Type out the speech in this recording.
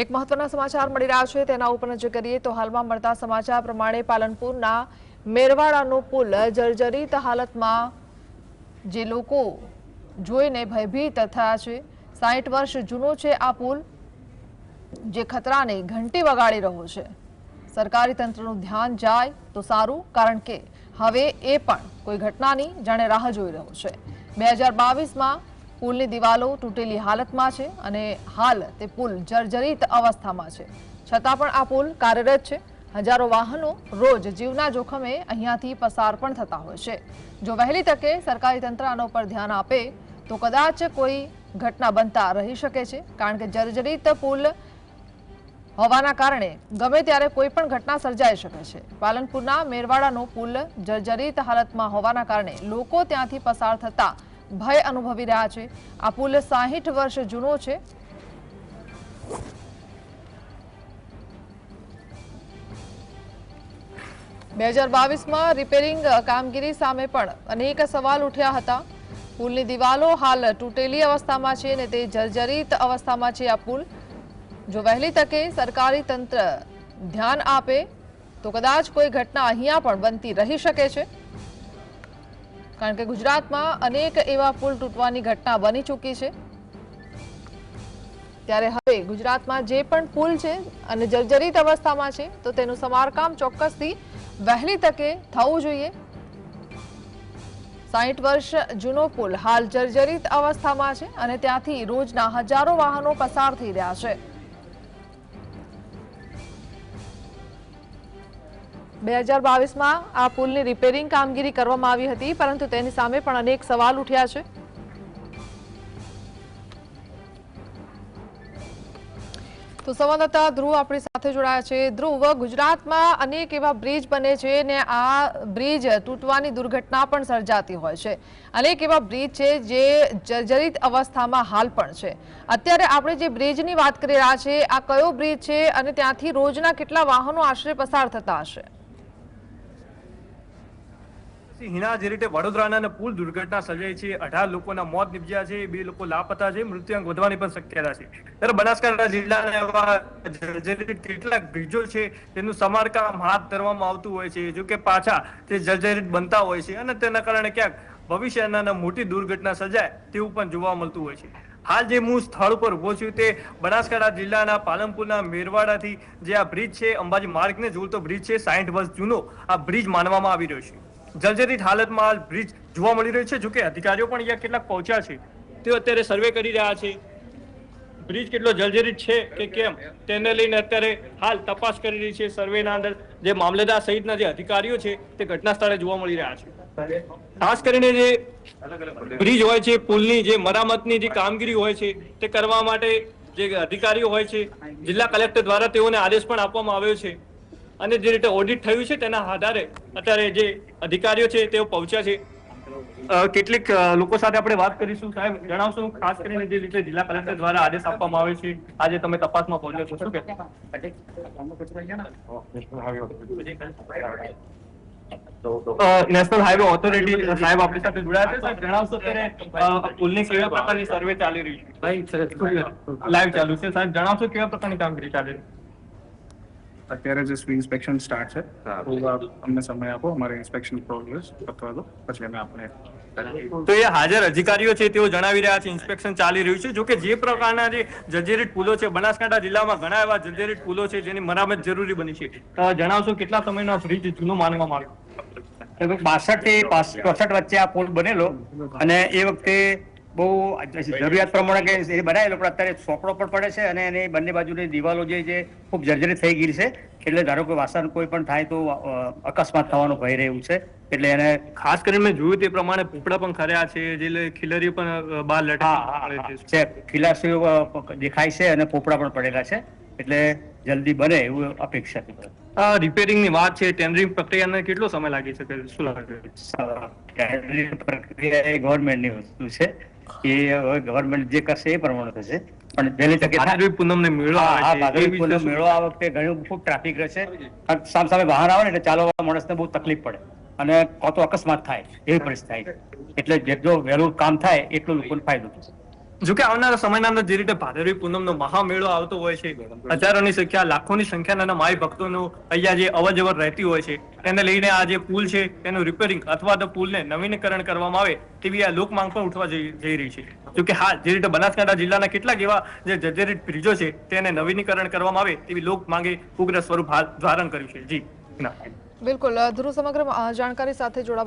એક મહત્વના સમાચાર મળી રહ્યા છે. તેના ઉપર નજર કરીએ તો હાલમાં મળતા સમાચાર પ્રમાણે પાલનપુરના મેરવાડાનો પુલ જર્જરિત હાલતમાં જે લોકો જોઈને ભયભીત થયા છે. સાહીઠ વર્ષ જૂનો છે આ પુલ, જે ખતરાને ઘંટી વગાડી રહ્યો છે. સરકારી તંત્રનું ધ્યાન જાય તો સારું, કારણ કે હવે એ પણ કોઈ ઘટનાની જાણે રાહ જોઈ રહ્યો છે. બે હજાર બાવીસમાં પુલની દિવાલો તૂટેલી હાલતમાં છે અને હાલ તે પુલ જર્જરિત અવસ્થામાં છે. છતાં પણ આ પુલ કાર્યરત છે. હજારો વાહનો રોજ જીવના જોખમે અહીંયાથી પસાર પણ થતા હોય છે. જો વહેલી તકે સરકારી તંત્ર આના ઉપર ધ્યાન આપે, તો કદાચ કોઈ ઘટના બનતા રહી શકે છે. કારણ કે જર્જરિત પુલ હોવાના કારણે ગમે ત્યારે કોઈ પણ ઘટના સર્જાઈ શકે છે. પાલનપુરના મેરવાડાનો પુલ જર્જરિત હાલતમાં હોવાના કારણે લોકો ત્યાંથી પસાર થતા ભય અનુભવી રહ્યા છે. આ પુલ સાહીઠ વર્ષ જૂનો છે. બે હજાર બાવીસમાં રિપેરિંગ કામગીરી સામે પણ અનેક સવાલ ઉઠ્યા હતા. પુલની દિવાલો હાલ તૂટેલી અવસ્થામાં છે અને તે જર્જરિત અવસ્થામાં છે આ પુલ. જો વહેલી તકે સરકારી તંત્ર ધ્યાન આપે, તો કદાચ કોઈ ઘટના અહીંયા પણ બનતી રહી શકે છે. કારણ કે ગુજરાતમાં અનેક એવા પુલ તૂટવાની ઘટના બની ચૂકી છે. ત્યારે હવે ગુજરાતમાં જે પણ પુલ છે અને જર્જરિત અવસ્થામાં છે, તો તેનું સમારકામ ચોક્કસથી વહેલી તકે થવું જોઈએ. સાહીઠ વર્ષ જૂનો પુલ હાલ જર્જરિત અવસ્થામાં છે અને ત્યાંથી રોજના હજારો વાહનો પસાર થઈ રહ્યા છે. બે હજાર બાવીસમાં આ પુલની રિપેરિંગ કામગીરી કરવામાં આવી હતી, પરંતુ તેની સામે પણ અનેક સવાલ ઉઠ્યા છે. તો સંવાદદાતા ધ્રુવ આપણી સાથે જોડાયા છે. ધ્રુવ, ગુજરાતમાં અનેક એવા બ્રિજ બને છે ને આ બ્રિજ તૂટવાની દુર્ઘટના પણ સર્જાતી હોય છે. અનેક એવા બ્રિજ છે જે જર્જરિત અવસ્થામાં હાલ પણ છે. અત્યારે આપણે જે બ્રિજની વાત કરી રહ્યા છે આ કયો બ્રિજ છે અને ત્યાંથી રોજના કેટલા વાહનો આશરે પસાર થતા હશે? હિના જે રીતે વડોદરાના પુલ દુર્ઘટના સર્જાઈ છે, અઢાર લોકોના મોત નિપજ્યા છે, બે લોકો લાપતા છે, મૃત્યુઆંક વધવાની પણ શક્યતા છે. ત્યારે બનાસકાંઠા જિલ્લાના એવા કેટલાક બ્રિજો છે, તેનું સમારકામ હાથ ધરવામાં આવતું હોય છે. જો કે પાછા તે જર્જરિત બનતા હોય છે અને તેના કારણે ક્યાંક ભવિષ્યના મોટી દુર્ઘટના સર્જાય તેવું પણ જોવા મળતું હોય છે. હાલ જે હું સ્થળ ઉપર ઊભો છું તે બનાસકાંઠા જિલ્લાના પાલનપુરના મેરવાડાથી જે આ બ્રિજ છે, અંબાજી માર્ગને જોડતો બ્રિજ છે, સાઈઠ વર્ષ જૂનો આ બ્રિજ માનવામાં આવી રહ્યો છે. જર્જરિત હાલતમાં હાલ બ્રિજ જોવા મળી રહ્યો છે. જોકે અધિકારીઓ પણ અહીંયા કેટલાક પહોંચ્યા છે. તેઓ અત્યારે સર્વે કરી રહ્યા છે. બ્રિજ કેટલો જર્જરિત છે કે કેમ? તેને લઈને અત્યારે હાલ તપાસ કરી રહી છે સર્વેના અંદર. જે મામલેદાર સહિતના જે અધિકારીઓ છે તે ઘટના સ્થળે જોવા મળી રહ્યા છે. ખાસ કરીને જે બ્રિજ હોય છે, પુલની જે મરામતની જે કામગીરી હોય છે તે કરવા માટે જે અધિકારીઓ હોય છે, જિલ્લા કલેક્ટર દ્વારા તેઓને આદેશ પણ આપવામાં આવ્યો છે. અને જે રીતે ઓડિટ થયું છે તેના આધારે અત્યારે જે અધિકારીઓ છે તેઓ પહોંચ્યા છે. કેટલીક લોકો સાથે આપણે વાત કરીશું. સાહેબ જણાવશો ખાસ કરીને જે રીતે જિલ્લા કલેક્ટર દ્વારા આદેશ આપવામાં આવે છે. આજે તમે તપાસમાં પહોંચ્યો છો. શું કે નેશનલ હાઈવે ઓથોરિટી સાહેબ આપણી સાથે જોડાયા છે. સાહેબ જણાવશો અત્યારે પુલની કેવા પ્રકારની સર્વે ચાલી રહી છે? લાઈવ ચાલુ છે. સાહેબ જણાવશો કેવા પ્રકારની કામગીરી ચાલી રહી છે? અત્યારે જે ઇન્સ્પેક્શન સ્ટાર્ટ છે તો અમને સમય આપો અમારે ઇન્સ્પેક્શન પ્રોગ્રેસ અથવા તો પછી અમે આપણે તો એ હાજર અધિકારીઓ છે તેઓ જણાવી રહ્યા છે ઇન્સ્પેક્શન ચાલી રહ્યું છે. જોકે જે પ્રકારના જે જર્જરિત પુલો છે બનાસકાંઠા જિલ્લામાં ઘણા એવા જર્જરિત પુલો છે જેની મરામત જરૂરી બની છે. જણાવશો કેટલા સમયનો બ્રિજ જૂનો માનવામાં આવ્યો? બાસઠથી ચોસઠ વચ્ચે આ પુલ બનેલો અને એ વખતે બહુ જરૂરિયાત પ્રમાણે કે એ બનાવેલો પણ અત્યારે સોપડો પણ પડે છે અને એની બંને બાજુની દિવાલો જે છે ખૂબ જર્જરિત થઈ ગઈ છે. એટલે ધારો કે વાસણ કોઈ પણ થાય તો અકસ્માત થવાનો ભય રહ્યું છે. એટલે એને ખાસ કરીને મેં જોયું તે પ્રમાણે પોપડા પણ ખર્યા છે જે ખીલરી પણ બહાર લટકી છે ખીલાસીઓ દેખાય છે અને પોપડા પણ પડેલા છે. એટલે જલ્દી બને એવું અપેક્ષા છે. રિપેરિંગની વાત છે ટેન્ડરિંગ પ્રક્રિયાને કેટલો સમય લાગી શકે શું લાગે છે? ટેન્ડરિંગ પ્રક્રિયા એ ગવર્મેન્ટની વસ્તુ છે. એ ગવર્મેન્ટ જે કરશે એ પ્રમાણે થશે. પણ વહેલી તકે ભાદરવી પૂનમ ને મેળો હા, ભાદરવી પૂનમ મેળો આ વખતે ઘણું ખૂબ ટ્રાફિક રહેશે. સામ સામે વાહન આવે ને એટલે ચાલવા માણસને બહુ તકલીફ પડે. અને કાં તો અકસ્માત થાય એવી પરિસ્થિતિ થાય. એટલે જેટલું વહેલું કામ થાય એટલું લોકોને ફાયદો થશે. જોકે આવનારા સમયના જે રીતે ભાદરવી પૂનમનો મહામેળો આવતો હોય છે, હજારોની સંખ્યા, લાખોની સંખ્યાના માઈ ભક્તોનો અહીંયા જે અવરજવર રહેતી હોય છે, તેને લઈને આ જે પુલ છે, તેનું રિપેરિંગ અથવા તો પુલને નવીનીકરણ કરવામાં આવે તેવી આ લોક માંગ પણ ઉઠવા જઈ રહી છે. જોકે હા, જે રીતે બનાસકાંઠા જિલ્લાના કેટલાક એવા જે જર્જરિત બ્રિજો છે, તેને નવીનીકરણ કરવામાં આવે તેવી લોક માંગે ઉગ્ર સ્વરૂપ ધારણ કર્યું છે. જી. બિલકુલ. ધ્રુવ સમગ્ર જાણકારી સાથે જોડાવા